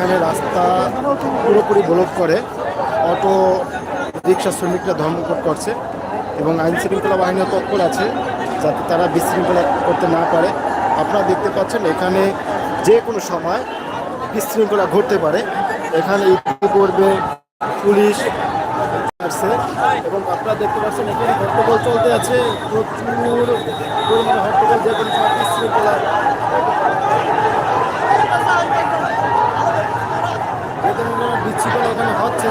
এখানে রাস্তা পুরোপুরি ব্লক করে, অটো, রিক্সা শ্রমিকরা ধর্মঘট করছে এবং আইন শৃঙ্খলা বাহিনীও তৎপর আছে যাতে তারা বিশৃঙ্খলা করতে না পারে। আপনারা দেখতে পাচ্ছেন এখানে যে কোনো সময় বিশৃঙ্খলা ঘটতে পারে। এখানে ইতিপূর্বে পুলিশ এবং আপনারা দেখতে পাচ্ছেন এখানে হট্টগোল চলতে আছে। প্রচুর পরিমাণে হট্টগোল যে কোনো সময় বিশৃঙ্খলা কোনো এখানে হচ্ছে।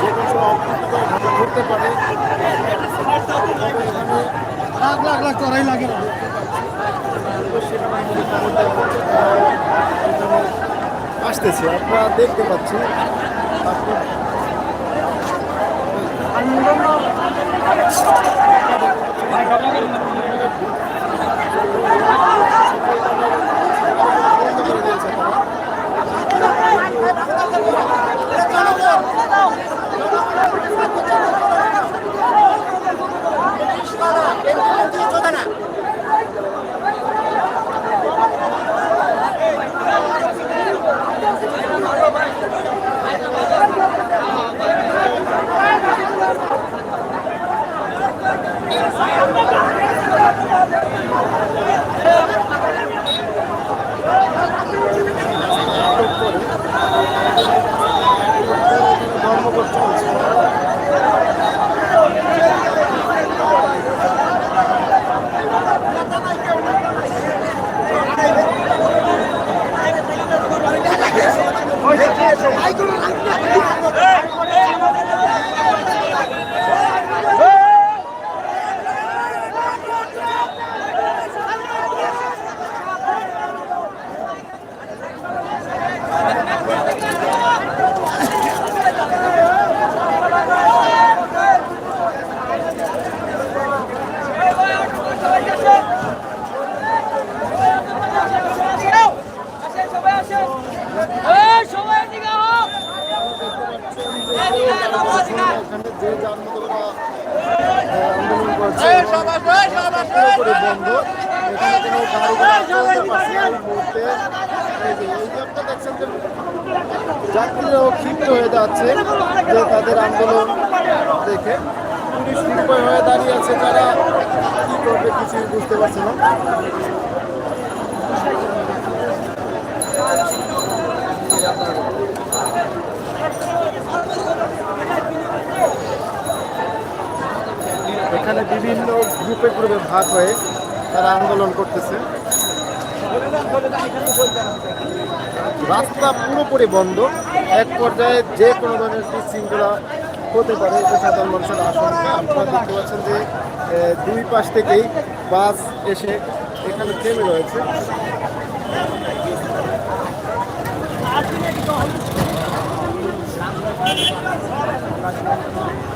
যে পারে। এখানে লাখ লাখ লাগে। না আসতেছে, আপনারা দেখতে পাচ্ছেন। আপনার ধর্মঘট চলছে এখানে যে যানবাহনগুলো আন্দোলন করছে বন্ধ। এখানে কোনো গাড়ি মুহূর্তে। দেখছেন যে যাত্রীরাও ক্ষিপ্ত হয়ে যাচ্ছে যে তাদের আন্দোলন দেখে। পুলিশ নির্ভয় হয়ে দাঁড়িয়ে আছে তারা কি করবে কিছুই বুঝতে পারছে না এখানে বিভিন্ন গ্রুপে গ্রুপে ভাগ হয়ে তারা আন্দোলন করতেছে। রাস্তা পুরোপুরি বন্ধ। এক পর্যায়ে যে কোনো ধরনের বিশৃঙ্খলা হতে পারে, এটা সাধারণ মানুষের আশঙ্কা। আপনারা দেখতে পাচ্ছেন যে দুই পাশ থেকেই বাস এসে এখানে থেমে রয়েছে। এখানে আইন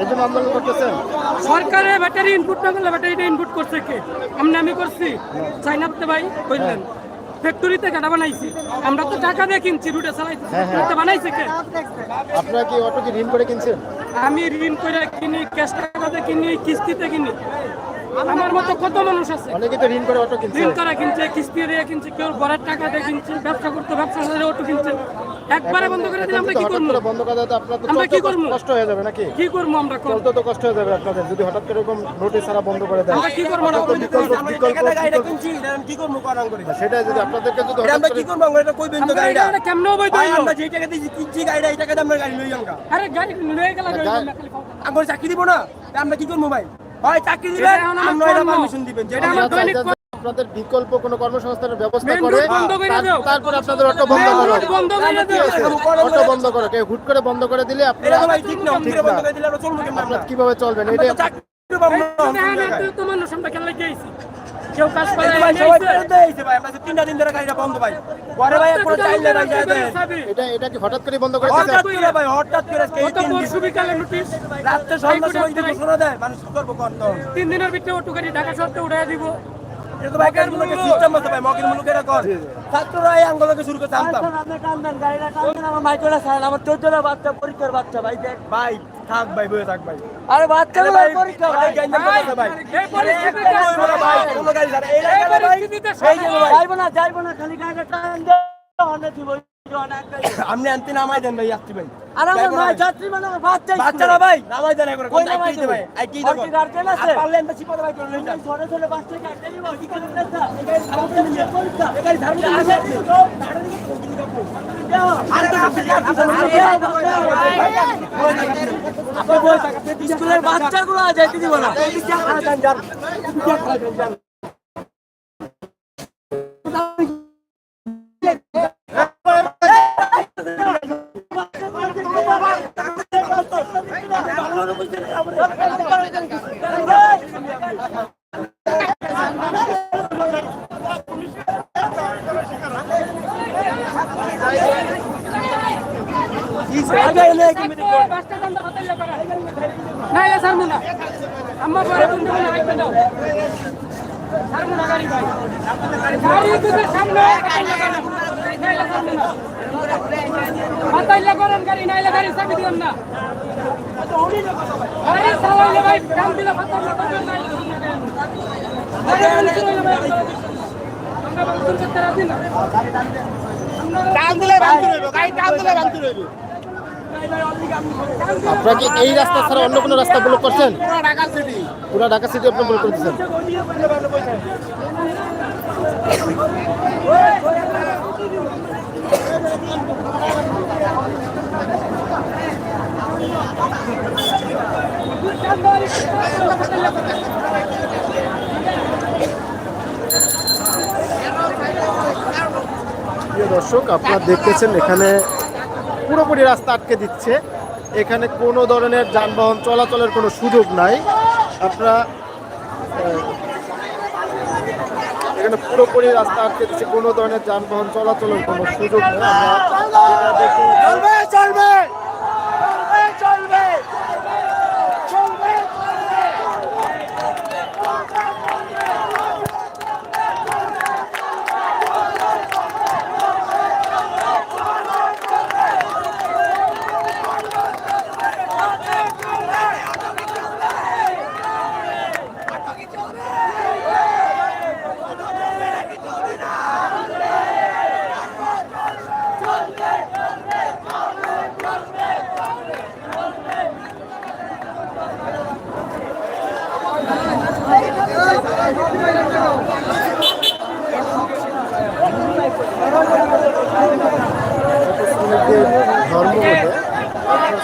এই জন্য আন্দোলন করতেছেন? সরকারে ব্যাটারি ইনপুট না করলে ব্যাটারিটা ইনপুট করছে কে? আমি আমি করছি। চাইনাতে ভাই বললেন ফ্যাক্টরিতে কাটা বানাইছি। আমরা তো টাকা দিয়ে কিনছি রুটে চালাইছি। হ্যাঁ, হ্যাঁ। বানাইছে কে? আপনারা কি অটো কি ঋণ করে কিনছেন? আমি ঋণ করে কিনি ক্যাশ টাকাতে কিনি কিস্তিতে কিনি। আমার মতো কত মানুষ আছে? অনেকে তো ঋণ করে অটো কিনছে। ঋণ করা কিনছে কিস্তি দিয়ে কিনছে কেউ ঘরের টাকা দিয়ে কিনছে ব্যবসা করতে ব্যবসা করে অটো কিনছে। একবারে বন্ধ করে দিলে আমরা কি করব? বন্ধ করে তো আমরা কি করব? কষ্ট হয়ে যাবে নাকি? কি করব আমরা চলতে তো কষ্ট হয়ে যাবে আপনাদের যদি হঠাৎ করে এরকম নোটিশ ছাড়া বন্ধ করে দেয়। আমরা কি করব? বিকল্প বিকল্প- কিনছি এটা কি করব? করান করে। সেটাই যদি আপনাদেরকে যদি হঠাৎ আমরা কি করব? আমরা এটা কই বিন্দু আমরা গাড়িটা? এটা কেমনে বই ভাই আমরা যে টাকা দিয়ে কিনছি গাড়িটা এই টাকা দিয়ে আমরা গাড়ি লই আমরা আরে গাড়ি গেল আমরা চাকরি দিব না? আমরা কি করব ভাই? ভাই চাকরি দিবেন এটা আমরা পারমিশন দিবেন যেটা আমার দৈনিক আপনাদের বিকল্প কোনো কর্মসংস্থানের ব্যবস্থা করে তারপর আপনাদের অটো বন্ধ করো? অটো বন্ধ করো কেউ হুট করে বন্ধ করে দিলে আপনারা ঠিক না ঠিক না। কীভাবে চলবেন আমরা আমরা কেউ কাজ করে ভাই সবাই ফেরত ভাই। আমরা তিনটা দিন ধরে গাড়িটা বন্ধ ভাই। পরে ভাই চাইলে ভাই এটা এটা কি হঠাৎ করে বন্ধ করে হঠাৎ করে ভাই হঠাৎ করে এই পরশু বিকালে নোটিশ রাত্রে সন্ধ্যার সময় যদি ঘোষণা দেয় মানুষ কি করব কর তো? তিন দিনের ভিতরে অটো গাড়ি ঢাকা শহরতে উঠাই দিব। এটা তো ভাই কার মূলকে সিস্টেম আছে ভাই মগের মূলকে এটা কর। ছাত্ররা এই আঙ্গলকে শুরু করতে আনতাম ভাই থাক ভাই বসে থাক ভাই। আরে বাদ করে ভাই পরীক্ষা ভাই গঞ্জাম ভাই এই পরিস্থিতিতে ভাই কোনো গাড়ি ছাড়া এই ভাই এই যে ভাই। যাইবো না যাইবো না খালি টান দে। অন্য দিব অনেক আপনি আনতে নামাই দেন ভাই আসছি ভাই। আর আমার ভাই ভাই। যাত্রী মানে বাচ্চা বাচ্চারা ভাই নামাই দেন একবার কই নামাই নামাই ভাই আই কি দেখো গার্জেন আছে? আর পারলে এনটা ভাই করে লই ছোট ছোট বাচ্চা গাড়ি দিব কি করে না এই গাড়ি ধারণ করে আসে স্কুলের বাচ্চাগুলো যাইতে দিব না? না, এ ছাড়বো না। আম্মা পরে বন্ধু না রাখবে দাও ছাড়বো না, গাড়ি ভাই গাড়ি দুটো সামনে। বাতাইলে করেন গাড়ি, নাইলে গাড়ি চাবি দিবেন না। গাড়ি চালাইলে ভাই, কাম দিলে বাতাল না। করবেন না। আমরা করতে রাজি না। টান দিলে ভাঙতে রইব গাড়ি টান দিলে ভাঙতে রইব আপনারা কি এই রাস্তা ছাড়া অন্য কোনো রাস্তা ব্লক করছেন? পুরো ঢাকা সিটি আপনি ব্লক করে প্রিয় দর্শক, আপনারা দেখতেছেন এখানে পুরোপুরি রাস্তা আটকে দিচ্ছে। এখানে কোনো ধরনের যানবাহন চলাচলের কোনো সুযোগ নাই। আপনারা এখানে পুরোপুরি রাস্তা আটকে দিচ্ছে, কোনো ধরনের যানবাহন চলাচলের কোনো সুযোগ নেই।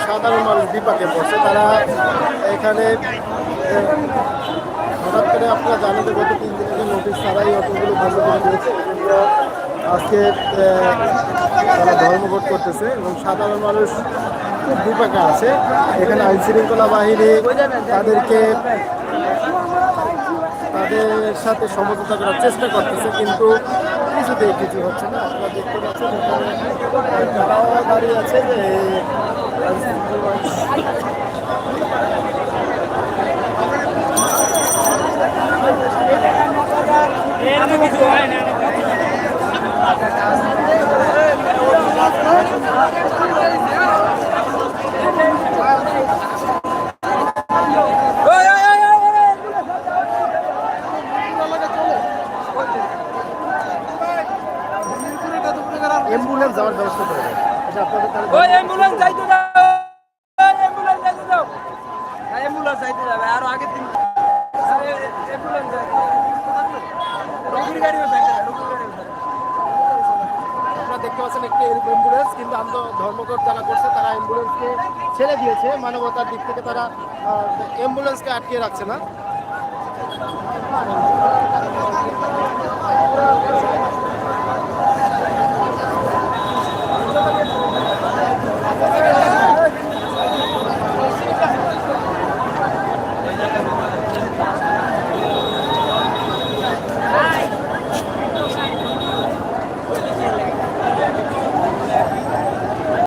সাধারণ মানুষ বিপাকে পড়ছে, তারা এখানে হঠাৎ করে আপনারা জানেন যে গত তিন দিন নোটিশ ছাড়াই অটোগুলো বন্ধ করে দিয়েছে। আজকে তারা ধর্মঘট করতেছে এবং সাধারণ মানুষ খুব বিপাকে আছে। এখানে আইন শৃঙ্খলা বাহিনী তাদেরকে, তাদের সাথে সমঝোতা করার চেষ্টা করতেছে, কিন্তু কিছুতেই কিছু হচ্ছে না। আপনারা দেখতে পাচ্ছেন দাঁড়িয়ে আছে যে আইন শৃঙ্খলা অ্যাম্বুলেন্স যাওয়ার ব্যবস্থা করে আচ্ছা আপনাদের তাহলে ওই অ্যাম্বুলেন্স অ্যাম্বুলেন্স যাবে আর আগে তিন অ্যাম্বুলেন্স দেখতে পাচ্ছেন একটি অ্যাম্বুলেন্স কিন্তু আন্দো ধর্মঘট যারা করছে, তারা অ্যাম্বুলেন্সকে ছেড়ে দিয়েছে। মানবতার দিক থেকে তারা অ্যাম্বুলেন্সকে আটকিয়ে রাখছে না।